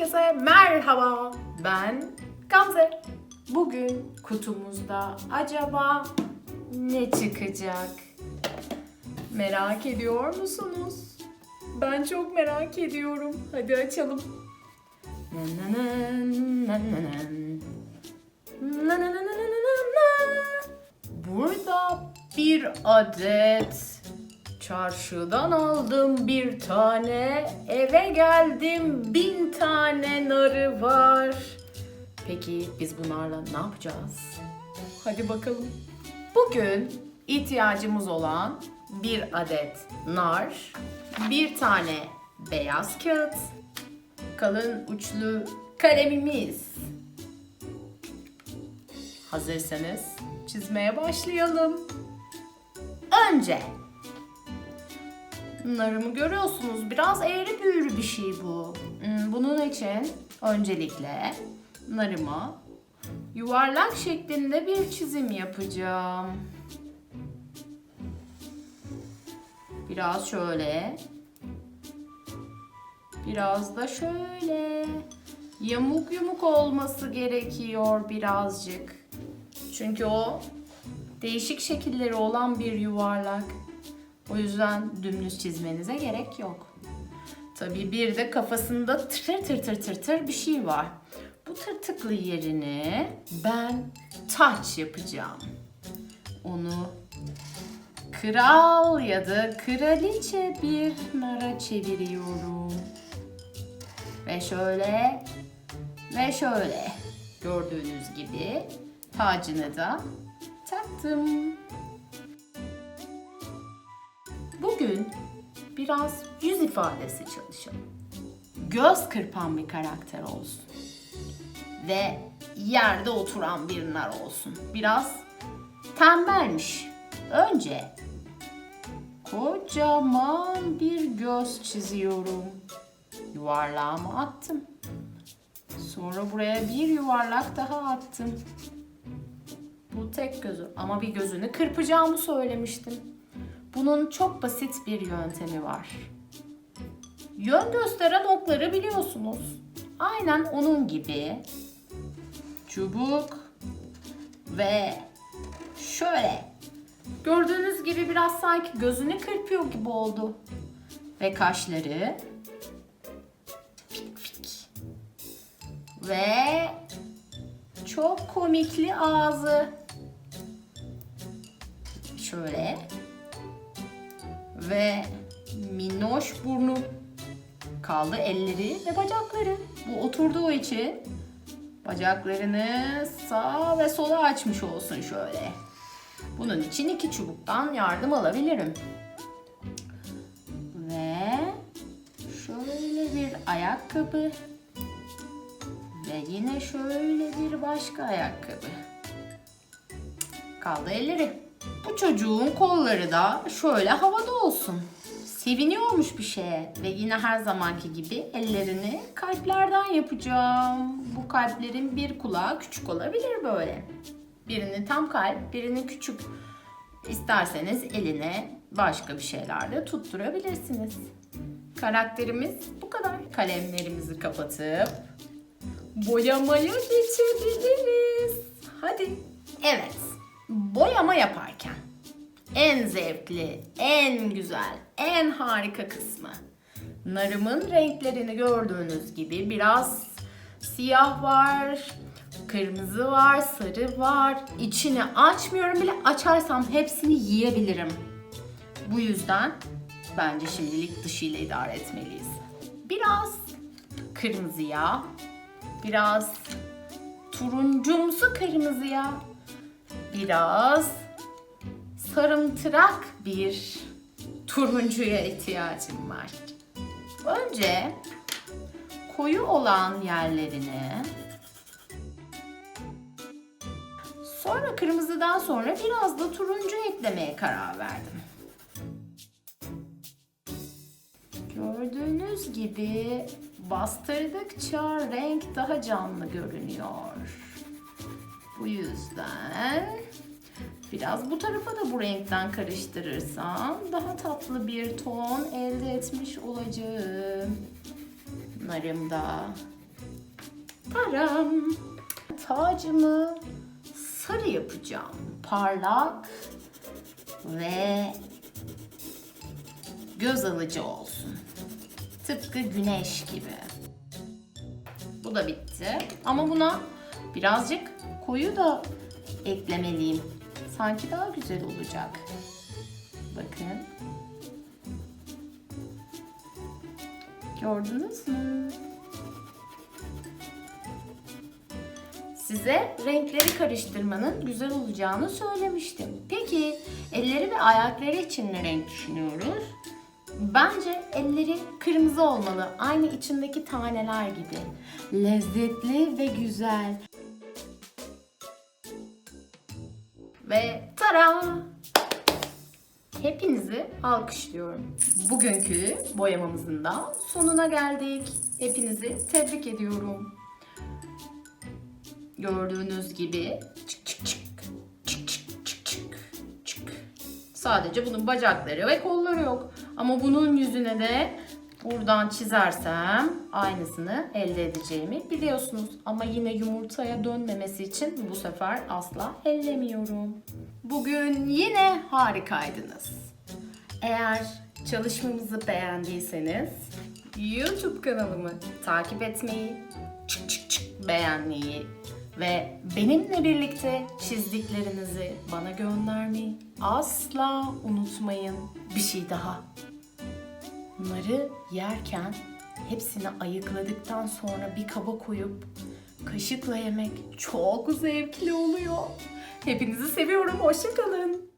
Herkese merhaba. Ben Gamze. Bugün kutumuzda acaba ne çıkacak? Merak ediyor musunuz? Ben çok merak ediyorum. Hadi açalım. Burada bir adet Çarşıdan aldım bir tane, eve geldim bin tane narı var. Peki biz bunlarla ne yapacağız? Hadi bakalım. Bugün ihtiyacımız olan bir adet nar, bir tane beyaz kağıt, kalın uçlu kalemimiz. Hazırsanız çizmeye başlayalım. Önce Narımı görüyorsunuz. Biraz eğri büğrü bir şey bu. Hmm, Bunun için öncelikle narıma yuvarlak şeklinde bir çizim yapacağım. Biraz şöyle. Biraz da şöyle. Yamuk yumuk olması gerekiyor birazcık. Çünkü o değişik şekilleri olan bir yuvarlak. O yüzden dümdüz çizmenize gerek yok. Tabii bir de kafasında tır tır tır tır tır bir şey var. Bu tırtıklı yerini ben taç yapacağım. Onu kral ya da kraliçe bir nara çeviriyorum. Ve şöyle ve şöyle gördüğünüz gibi tacını da taktım. Bugün biraz yüz ifadesi çalışalım. Göz kırpan bir karakter olsun. Ve yerde oturan bir nar olsun. Biraz tembelmiş. Önce kocaman bir göz çiziyorum. Yuvarlağımı attım. Sonra buraya bir yuvarlak daha attım. Bu tek gözü ama bir gözünü kırpacağımı söylemiştim. Bunun çok basit bir yöntemi var. Yön gösteren okları biliyorsunuz. Aynen onun gibi çubuk ve şöyle gördüğünüz gibi biraz sanki gözünü kırpıyor gibi oldu. Ve kaşları fik fik. Ve çok komikli ağzı. Şöyle ve minnoş burnu. Kaldı elleri ve bacakları. Bu oturduğu için bacaklarını sağa ve sola açmış olsun şöyle. Bunun için iki çubuktan yardım alabilirim. Ve şöyle bir ayakkabı ve yine şöyle bir başka ayakkabı. Kaldı elleri. Bu çocuğun kolları da şöyle havada olsun. Seviniyormuş bir şeye ve yine her zamanki gibi ellerini kalplerden yapacağım. Bu kalplerin bir kulağı küçük olabilir böyle. Birini tam kalp, birini küçük. İsterseniz eline başka bir şeyler de tutturabilirsiniz. Karakterimiz bu kadar. Kalemlerimizi kapatıp boyamaya geçebiliriz. Hadi. Evet. Boyama yaparken en zevkli, en güzel, en harika kısmı. Narımın renklerini gördüğünüz gibi biraz siyah var, kırmızı var, sarı var. İçini açmıyorum bile açarsam hepsini yiyebilirim. Bu yüzden bence şimdilik dışıyla idare etmeliyiz. Biraz kırmızıya, biraz turuncumsu kırmızıya, biraz sarımtırak bir turuncuya ihtiyacım var. Önce koyu olan yerlerini sonra kırmızıdan sonra biraz da turuncu eklemeye karar verdim. Gördüğünüz gibi bastırdıkça renk daha canlı görünüyor. Bu yüzden biraz bu tarafa da bu renkten karıştırırsam daha tatlı bir ton elde etmiş olacağım. Narımda Taram. Tacımı sarı yapacağım. Parlak ve göz alıcı olsun. Tıpkı güneş gibi. Bu da bitti. Ama buna birazcık koyu da eklemeliyim. Sanki daha güzel olacak. Bakın. Gördünüz mü? Size renkleri karıştırmanın güzel olacağını söylemiştim. Peki elleri ve ayakları için ne renk düşünüyoruz? Bence elleri kırmızı olmalı. Aynı içindeki taneler gibi. Lezzetli ve güzel. Ve tara! Hepinizi alkışlıyorum. Bugünkü boyamamızın da sonuna geldik. Hepinizi tebrik ediyorum. Gördüğünüz gibi çık çık çık çık çık çık çık çık. Sadece bunun bacakları ve kolları yok. Ama bunun yüzüne de buradan çizersem aynısını elde edeceğimi biliyorsunuz. Ama yine yumurtaya dönmemesi için bu sefer asla ellemiyorum. Bugün yine harikaydınız. Eğer çalışmamızı beğendiyseniz YouTube kanalımı takip etmeyi, çık çık çık beğenmeyi ve benimle birlikte çizdiklerinizi bana göndermeyi asla unutmayın. Bir şey daha. Bunları yerken hepsini ayıkladıktan sonra bir kaba koyup kaşıkla yemek çok zevkli oluyor. Hepinizi seviyorum. Hoşçakalın.